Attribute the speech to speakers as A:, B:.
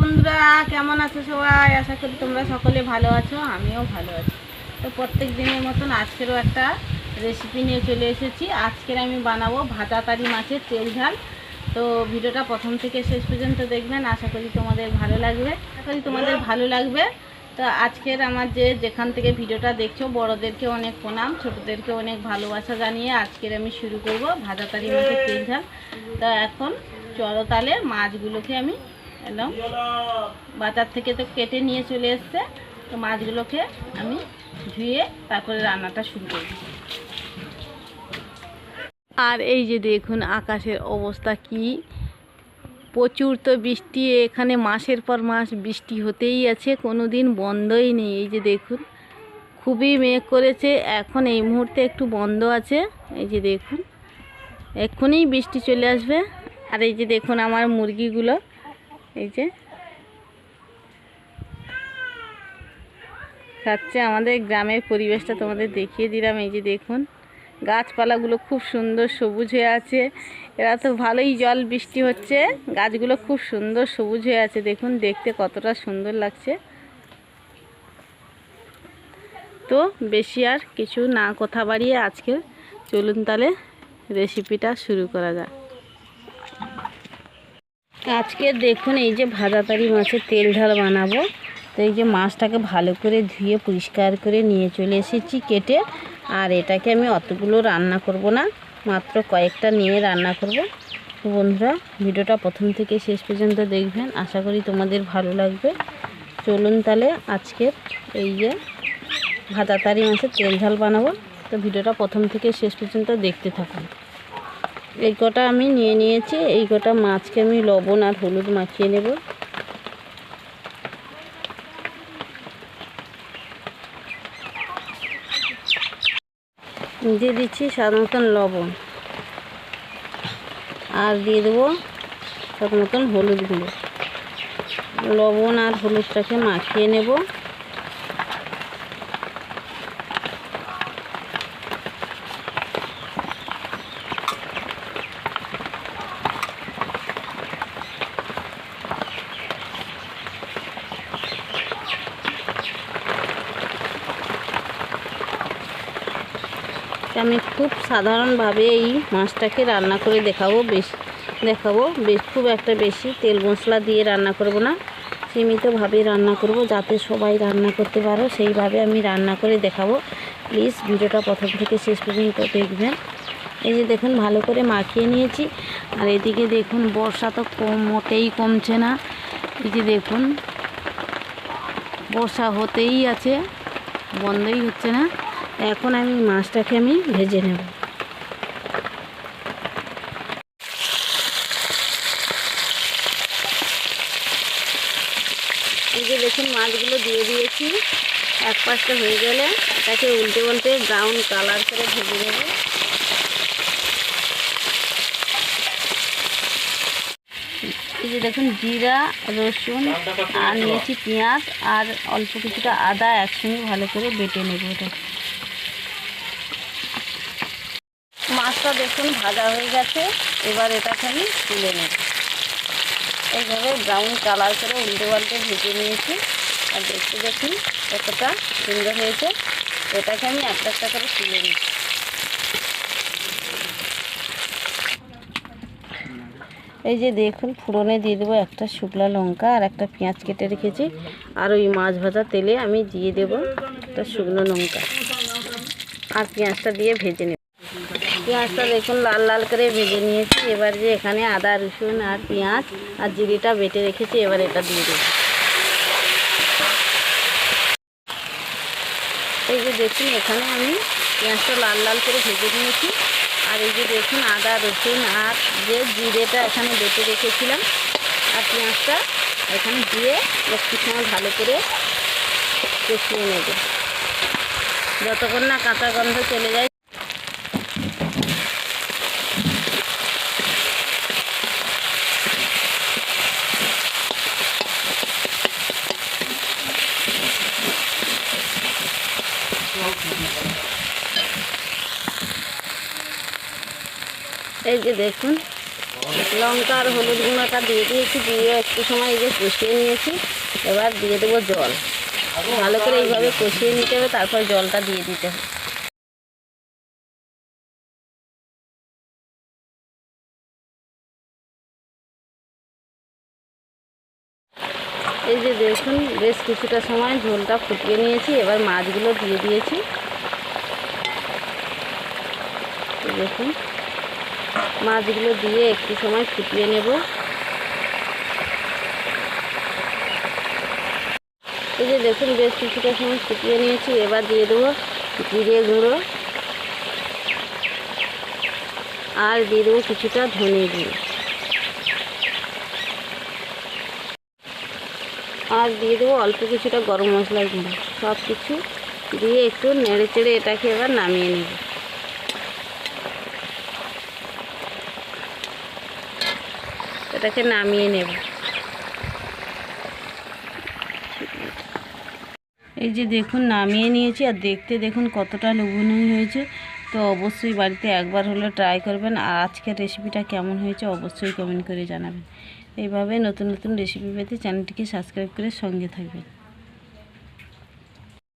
A: বন্ধুরা, কেমন আছো সবাই? আশা করি তোমরা সকলে ভালো আছো, আমিও ভালো আছি। তো প্রত্যেক দিনের মতন আজকেরও একটা রেসিপি নিয়ে চলে এসেছি। আজকের আমি বানাবো ভাজা তারি মাছের তেল ঝাল। তো ভিডিওটা প্রথম থেকে শেষ পর্যন্ত দেখবেন, আশা করি তোমাদের ভালো লাগবে। আশা করি তোমাদের ভালো লাগবে। তো আজকের আমার যে যেখান থেকে ভিডিওটা দেখছ, বড়োদেরকে অনেক প্রণাম, ছোটোদেরকে অনেক ভালোবাসা জানিয়ে আজকের আমি শুরু করব ভাজা তারি মাছের তেল ঝাল। তো এখন চড়তালে মাছগুলোকে আমি একদম বাজার থেকে তো কেটে নিয়ে চলে এসছে। তো মাছগুলোকে আমি ধুয়ে তারপরে রান্নাটা শুরু করব। আর এই যে দেখুন আকাশের অবস্থা কি। প্রচুর তো বৃষ্টি, এখানে মাসের পর মাস বৃষ্টি হতেই আছে কোনো দিন বন্ধই নেই। এই যে দেখুন, খুবই মেঘ করেছে, এখন এই মুহূর্তে একটু বন্ধ আছে। এই যে দেখুন, এক্ষুনি বৃষ্টি চলে আসবে। আর এই যে দেখুন আমার মুরগিগুলো এই যে। খাচ্ছে আমাদের গ্রামের পরিবেশটা তোমাদের দেখিয়ে দিলাম, এই যে দেখুন। গাছপালাগুলো খুব সুন্দর সবুজ হয়ে আছে। এরা তো ভালোই জল বৃষ্টি হচ্ছে। গাছগুলো খুব সুন্দর সবুজ হয়ে আছে, দেখুন দেখতে কতটা সুন্দর লাগছে। তো বেশি আর কিছু না, কথা বাড়িয়ে আজকে চলুন তাহলে রেসিপিটা শুরু করা যাক। আজকে দেখুন এই যে ভাজাতারি মাছের তেল ঝাল বানাবো। তো এই যে মাছটাকে ভালো করে ধুয়ে পরিষ্কার করে নিয়ে চলে এসেছি কেটে। আর এটাকে আমি অতগুলো রান্না করব না, মাত্র কয়েকটা নিয়ে রান্না করব। তো বন্ধুরা, ভিডিওটা প্রথম থেকে শেষ পর্যন্ত দেখবেন, আশা করি তোমাদের ভালো লাগবে। চলুন তাহলে আজকের এই যে ভাজাতারি মাছের তেল ঝাল বানাবো। তো ভিডিওটা প্রথম থেকে শেষ পর্যন্ত দেখতে থাকুন। এই কটা আমি নিয়ে নিয়েছি, এই কটা মাছকে আমি লবণ আর হলুদ মাখিয়ে নেব। দিয়ে দিচ্ছি মতন লবণ। আর দিয়ে দেবো মতন হলুদ গুঁড়ো লবণ আর হলুদটাকে মাখিয়ে নেব আমি খুব সাধারণভাবে এই মাছটাকে রান্না করে দেখাবো, বেশ দেখাবো। বেশ, খুব একটা বেশি তেল মশলা দিয়ে রান্না করব না। সীমিতভাবে রান্না করব যাতে সবাই রান্না করতে পারো। সেইভাবে আমি রান্না করে দেখাবো। প্লিজ, ভিডিওটা প্রথম থেকে শেষ পর্যন্ত দেখবেন। এই যে দেখুন, ভালো করে মাখিয়ে নিয়েছি। আর এদিকে দেখুন, বর্ষা তো কম, মোটেই কমছে না। এই যে দেখুন, বর্ষা হতেই আছে, বন্ধই হচ্ছে না। এখন আমি মাছটাকে আমি ভেজে নেব। এই যে দেখুন মাছগুলো দিয়ে দিয়েছি, এক পাশটা হয়ে গেলে এটাকে উল্টে উল্টে ব্রাউন কালার করে ভেজে নেব। এই যে দেখুন জিরা, রসুন আর নিয়েছি পেঁয়াজ আর অল্প কিছুটা আদা একসঙ্গে ভালো করে বেটে নেব এটা মাছটা দেখুন, ভাজা হয়ে গেছে। এবার এটাকে আমি তুলে নেব। এইভাবে ব্রাউন কালার করে উল্টে পাল্টে ভেজে নিয়েছি। আর দেখতে দেখুন কতটা সুন্দর হয়েছে। এটাকে আমি একটা একটা করে তুলে নিচ্ছি এই যে দেখুন ফোড়নে দিয়ে দেবো একটা শুকনো লঙ্কা আর একটা পেঁয়াজ কেটে রেখেছি। আর ওই মাছ ভাজা তেলে আমি দিয়ে দেবো একটা শুকনো লঙ্কা। আর পেঁয়াজটা দিয়ে ভেজে নেব। পেঁয়াজটা দেখুন লাল লাল করে ভেজে নিয়েছি। এবার যে এখানে আদা, রসুন আর পেঁয়াজ আর জিরিটা বেটে রেখেছি, এবার এটা দিয়ে দেবো। এই যে দেখুন, এখানে আমি পেঁয়াজটা লাল লাল করে ভেজে নিয়েছি। আর এই যে দেখুন, আদা, রসুন আর যে জিরেটা এখানে বেটে রেখেছিলাম, আর পেঁয়াজটা এখানে দিয়ে একটু সময় ভালো করে কষিয়ে নেবে। যতক্ষণ না কাঁচা গন্ধ চলে যায় এই যে দেখুন, লঙ্কা আর হলুদ গুঁড়োটা দিয়ে দিয়েছি, দিয়ে একটু সময় এই যে কষিয়ে নিয়েছি, এবার দিয়ে দেবো জল। ভালো করে এইভাবে কষিয়ে নিতে হবে, তারপর জলটা দিয়ে দিতে হবে। এই যে দেখুন, বেশ কিছুটা সময় ঝোলটা ফুটিয়ে নিয়েছি, এবার মাছগুলো দিয়ে দিয়েছি। দেখুন। মাছগুলো দিয়ে একটু সময় ফুটিয়ে নেব। এই যে দেখুন, বেশ কিছুটা সময় ফুটিয়ে নিয়েছি। এবার দিয়ে দেবো জিরে গুঁড়ো আর দিয়ে দেবো কিছুটা ধনে গুঁড়ো। আর দিয়ে দেবো অল্প কিছুটা গরম মশলার গুঁড়ো। সব কিছু দিয়ে একটু নেড়ে চেড়ে এটাকে এবার নামিয়ে নেব। এটাকে নামিয়ে নেব। এই যে দেখুন, নামিয়ে নিয়েছি আর দেখতে দেখুন কতটা লোভনীয় হয়েছে। তো অবশ্যই বাড়িতে একবার হলে ট্রাই করবেন। আর আজকের রেসিপিটা কেমন হয়েছে অবশ্যই কমেন্ট করে জানাবেন। এইভাবে নতুন নতুন রেসিপি পেতে চ্যানেলটিকে সাবস্ক্রাইব করে সঙ্গে থাকবেন।